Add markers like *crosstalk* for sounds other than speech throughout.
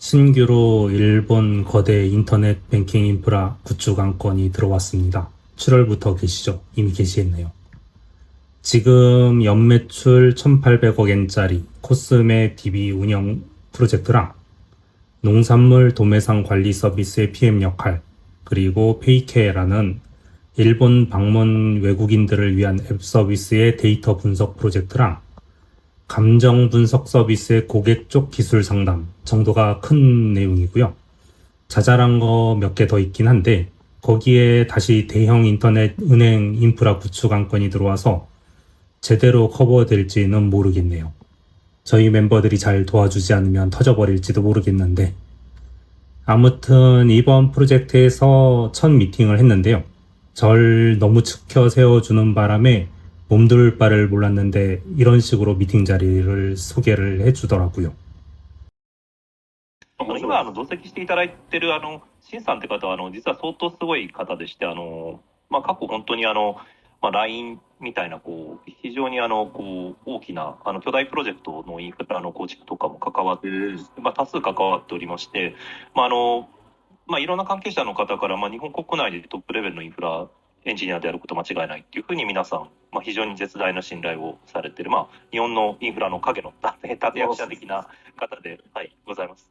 신규로 일본 거대 인터넷 뱅킹 인프라 구축 안건이 들어왔습니다. 7월부터 계시죠? 이미 계시겠네요. 지금 연매출 1,800억엔짜리 코스메 DB 운영 프로젝트랑 농산물 도매상 관리 서비스의 PM 역할, 그리고 페이케라는 일본 방문 외국인들을 위한 앱 서비스의 데이터 분석 프로젝트랑 감정 분석 서비스의 고객 쪽 기술 상담 정도가 큰 내용이고요. 자잘한 거 몇 개 더 있긴 한데 거기에 다시 대형 인터넷 은행 인프라 구축 안건이 들어와서 제대로 커버될지는 모르겠네요. 저희 멤버들이 잘 도와주지 않으면 터져버릴지도 모르겠는데 아무튼 이번 프로젝트에서 첫 미팅을 했는데요. 절 너무 치켜 세워주는 바람에 몸둘 바를 몰랐는데 이런 식으로 미팅 자리를 소개를 해주더라고요. あの今あの同席していただいてるあのシンさんって方はあの実は相当すごい方でしてあの、まあ、過去本当にあの、まあ、LINE みたいなこう非常にあのこう大きなあの巨大プロジェクトのインフラの構築とかも関わって、まあ、多数関わっておりまして、まああのまあ、いろんな関係者の方から、まあ、日本国内でトップレベルのインフラ エンジニアであること間違いないっていうふうに皆さん、まあ、非常に絶大な信頼をされている、まあ、日本のインフラの影の立立役者的な方で、はい、ございます。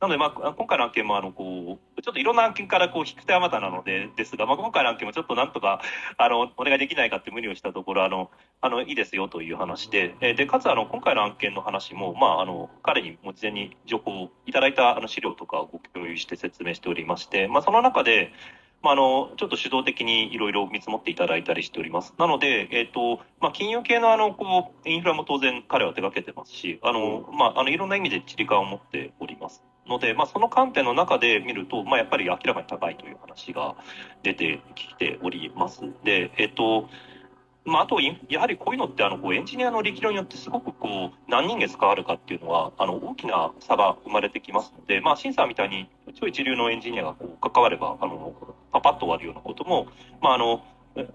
なので、まあ、今回の案件も、あの、こう、ちょっといろんな案件から、こう、引く手あまたなので、ですが、まあ、今回の案件もちょっとなんとか、あの、お願いできないかって無理をしたところ、あの、あの、いいですよという話で、えーで、かつ、あの、今回の案件の話も、まあ、あの、彼にも事前に情報をいただいた、あの、資料とかをご共有して説明しておりまして、まあ、その中で、まあ、あの、ちょっと主導的にいろいろ見積もっていただいたりしております。なので、えっ、と、まあ、金融系のあの、こう、インフラも当然彼は手掛けてますし、あの、まあ、あの、いろんな意味で地理感を持っております。ので、まあ、その観点の中で見ると、まあ、やっぱり明らかに高いという話が出てきております。で、えっ、と、まあ、あと、いやはりこういうのって、あの、こう、エンジニアの力量によってすごくこう、何人が使われるかっていうのは、あの、大きな差が生まれてきますので、まあ、シンさんみたいに超一流のエンジニアがこう、関われば、あの、パパッと終わるようなことも、まあ、あの、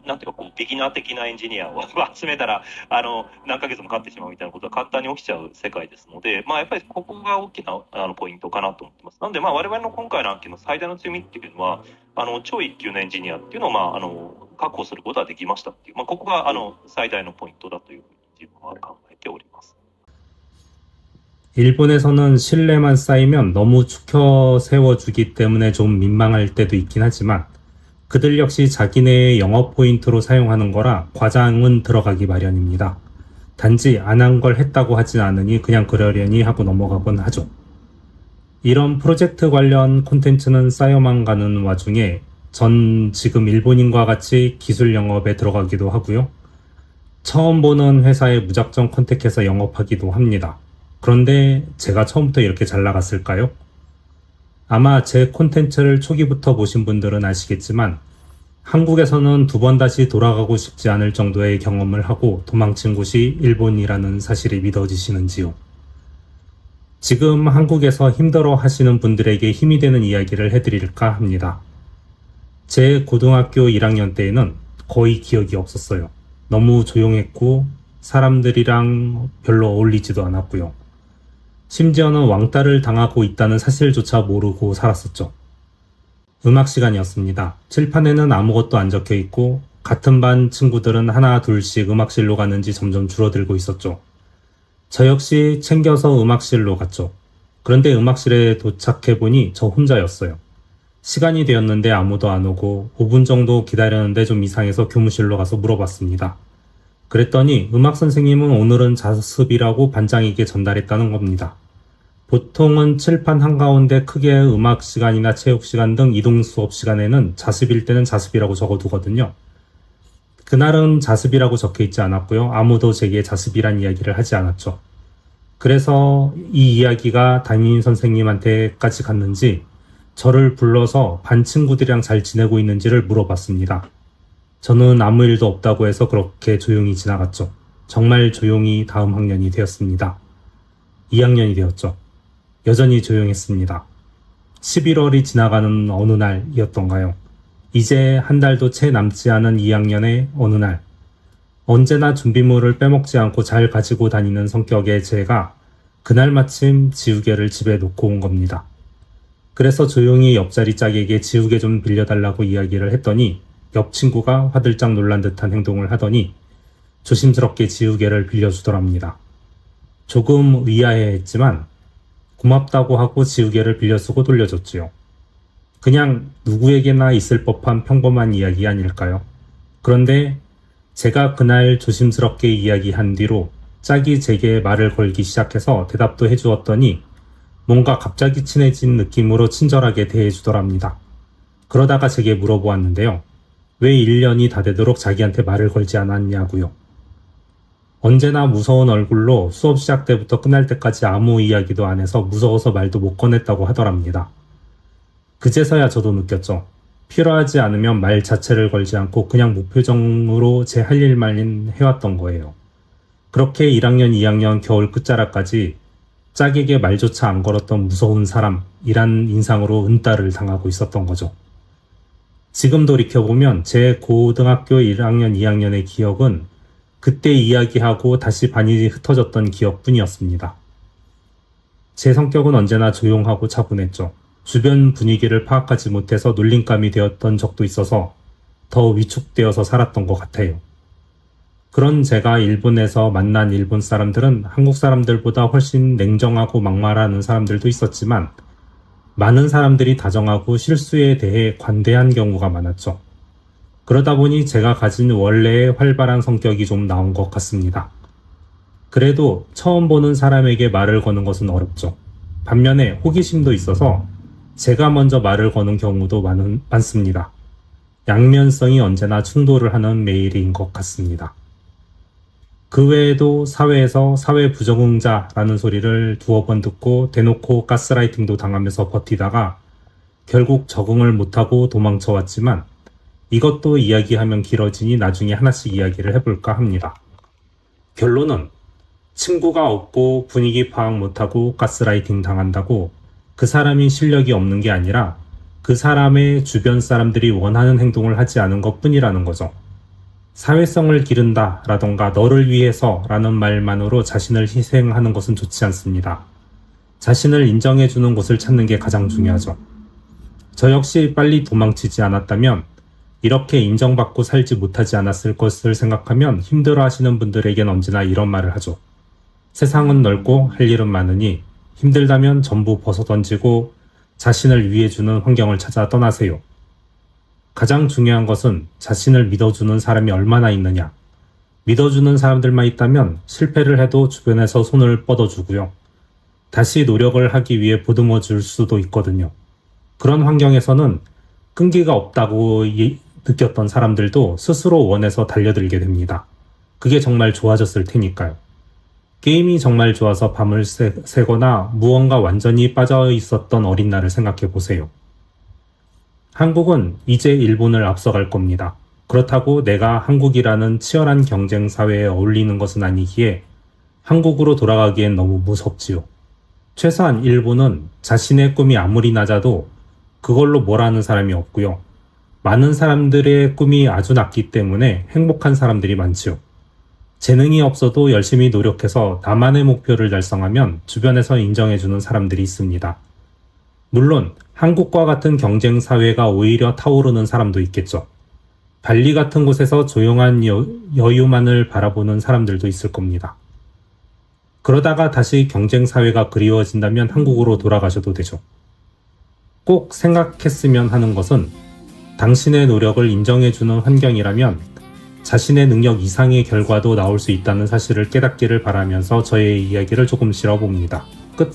なんていうか、こう、ビギナー的なエンジニアを *laughs* 集めたら、あの、何ヶ月もかかってしまうみたいなことが簡単に起きちゃう世界ですので、まあ、やっぱりここが大きな、あの、ポイントかなと思ってます。なので、まあ、我々の今回の案件の最大の強みっていうのは、あの、超一級のエンジニアっていうのを、まあ、あの、確保することができましたっていう、まあ、ここが、あの、最大のポイントだというふうに自分は考えております。 일본에서는 신뢰만 쌓이면 너무 축혀 세워주기 때문에 좀 민망할 때도 있긴 하지만 그들 역시 자기네의 영업 포인트로 사용하는 거라 과장은 들어가기 마련입니다. 단지 안 한 걸 했다고 하진 않으니 그냥 그러려니 하고 넘어가곤 하죠. 이런 프로젝트 관련 콘텐츠는 쌓여만 가는 와중에 전 지금 일본인과 같이 기술 영업에 들어가기도 하고요. 처음 보는 회사에 무작정 컨택해서 영업하기도 합니다. 그런데 제가 처음부터 이렇게 잘 나갔을까요? 아마 제 콘텐츠를 초기부터 보신 분들은 아시겠지만 한국에서는 두 번 다시 돌아가고 싶지 않을 정도의 경험을 하고 도망친 곳이 일본이라는 사실이 믿어지시는지요? 지금 한국에서 힘들어 하시는 분들에게 힘이 되는 이야기를 해드릴까 합니다. 제 고등학교 1학년 때에는 거의 기억이 없었어요. 너무 조용했고 사람들이랑 별로 어울리지도 않았고요. 심지어는 왕따를 당하고 있다는 사실조차 모르고 살았었죠. 음악 시간이었습니다. 칠판에는 아무것도 안 적혀 있고 같은 반 친구들은 하나 둘씩 음악실로 가는지 점점 줄어들고 있었죠. 저 역시 챙겨서 음악실로 갔죠. 그런데 음악실에 도착해 보니 저 혼자였어요. 시간이 되었는데 아무도 안 오고 5분 정도 기다렸는데 좀 이상해서 교무실로 가서 물어봤습니다. 그랬더니 음악 선생님은 오늘은 자습이라고 반장에게 전달했다는 겁니다. 보통은 칠판 한가운데 크게 음악 시간이나 체육 시간 등 이동 수업 시간에는 자습일 때는 자습이라고 적어두거든요. 그날은 자습이라고 적혀 있지 않았고요. 아무도 제게 자습이란 이야기를 하지 않았죠. 그래서 이 이야기가 담임 선생님한테까지 갔는지 저를 불러서 반 친구들이랑 잘 지내고 있는지를 물어봤습니다. 저는 아무 일도 없다고 해서 그렇게 조용히 지나갔죠. 정말 조용히 다음 학년이 되었습니다. 2학년이 되었죠. 여전히 조용했습니다. 11월이 지나가는 어느 날이었던가요? 이제 한 달도 채 남지 않은 2학년의 어느 날, 언제나 준비물을 빼먹지 않고 잘 가지고 다니는 성격의 제가 그날 마침 지우개를 집에 놓고 온 겁니다. 그래서 조용히 옆자리 짝에게 지우개 좀 빌려달라고 이야기를 했더니 옆 친구가 화들짝 놀란 듯한 행동을 하더니 조심스럽게 지우개를 빌려주더랍니다. 조금 의아해했지만 고맙다고 하고 지우개를 빌려 쓰고 돌려줬지요. 그냥 누구에게나 있을 법한 평범한 이야기 아닐까요? 그런데 제가 그날 조심스럽게 이야기한 뒤로 짝이 제게 말을 걸기 시작해서 대답도 해주었더니 뭔가 갑자기 친해진 느낌으로 친절하게 대해주더랍니다. 그러다가 제게 물어보았는데요. 왜 1년이 다 되도록 자기한테 말을 걸지 않았냐고요. 언제나 무서운 얼굴로 수업 시작 때부터 끝날 때까지 아무 이야기도 안 해서 무서워서 말도 못 꺼냈다고 하더랍니다. 그제서야 저도 느꼈죠. 필요하지 않으면 말 자체를 걸지 않고 그냥 무표정으로 제 할 일만 해왔던 거예요. 그렇게 1학년, 2학년 겨울 끝자락까지 짝에게 말조차 안 걸었던 무서운 사람이란 인상으로 은따를 당하고 있었던 거죠. 지금 돌이켜보면 제 고등학교 1학년, 2학년의 기억은 그때 이야기하고 다시 반이 흩어졌던 기억뿐이었습니다. 제 성격은 언제나 조용하고 차분했죠. 주변 분위기를 파악하지 못해서 놀림감이 되었던 적도 있어서 더 위축되어서 살았던 것 같아요. 그런 제가 일본에서 만난 일본 사람들은 한국 사람들보다 훨씬 냉정하고 막말하는 사람들도 있었지만 많은 사람들이 다정하고 실수에 대해 관대한 경우가 많았죠. 그러다 보니 제가 가진 원래의 활발한 성격이 좀 나온 것 같습니다. 그래도 처음 보는 사람에게 말을 거는 것은 어렵죠. 반면에 호기심도 있어서 제가 먼저 말을 거는 경우도 많은, 많습니다. 양면성이 언제나 충돌을 하는 메일인 것 같습니다. 그 외에도 사회에서 사회 부적응자라는 소리를 두어 번 듣고 대놓고 가스라이팅도 당하면서 버티다가 결국 적응을 못하고 도망쳐 왔지만 이것도 이야기하면 길어지니 나중에 하나씩 이야기를 해볼까 합니다. 결론은 친구가 없고 분위기 파악 못하고 가스라이팅 당한다고 그 사람이 실력이 없는 게 아니라 그 사람의 주변 사람들이 원하는 행동을 하지 않은 것 뿐이라는 거죠. 사회성을 기른다 라던가 너를 위해서 라는 말만으로 자신을 희생하는 것은 좋지 않습니다. 자신을 인정해주는 곳을 찾는 게 가장 중요하죠. 저 역시 빨리 도망치지 않았다면 이렇게 인정받고 살지 못하지 않았을 것을 생각하면 힘들어 하시는 분들에겐 언제나 이런 말을 하죠. 세상은 넓고 할 일은 많으니 힘들다면 전부 벗어던지고 자신을 위해주는 환경을 찾아 떠나세요. 가장 중요한 것은 자신을 믿어주는 사람이 얼마나 있느냐. 믿어주는 사람들만 있다면 실패를 해도 주변에서 손을 뻗어주고요. 다시 노력을 하기 위해 보듬어 줄 수도 있거든요. 그런 환경에서는 끈기가 없다고 이- 느꼈던 사람들도 스스로 원해서 달려들게 됩니다. 그게 정말 좋아졌을 테니까요. 게임이 정말 좋아서 밤을 새, 새거나 무언가 완전히 빠져 있었던 어린 날을 생각해 보세요. 한국은 이제 일본을 앞서갈 겁니다. 그렇다고 내가 한국이라는 치열한 경쟁 사회에 어울리는 것은 아니기에 한국으로 돌아가기엔 너무 무섭지요. 최소한 일본은 자신의 꿈이 아무리 낮아도 그걸로 뭐라는 사람이 없고요. 많은 사람들의 꿈이 아주 낮기 때문에 행복한 사람들이 많지요. 재능이 없어도 열심히 노력해서 나만의 목표를 달성하면 주변에서 인정해주는 사람들이 있습니다. 물론 한국과 같은 경쟁 사회가 오히려 타오르는 사람도 있겠죠. 발리 같은 곳에서 조용한 여, 여유만을 바라보는 사람들도 있을 겁니다. 그러다가 다시 경쟁 사회가 그리워진다면 한국으로 돌아가셔도 되죠. 꼭 생각했으면 하는 것은 당신의 노력을 인정해주는 환경이라면 자신의 능력 이상의 결과도 나올 수 있다는 사실을 깨닫기를 바라면서 저의 이야기를 조금 실어봅니다. 끝.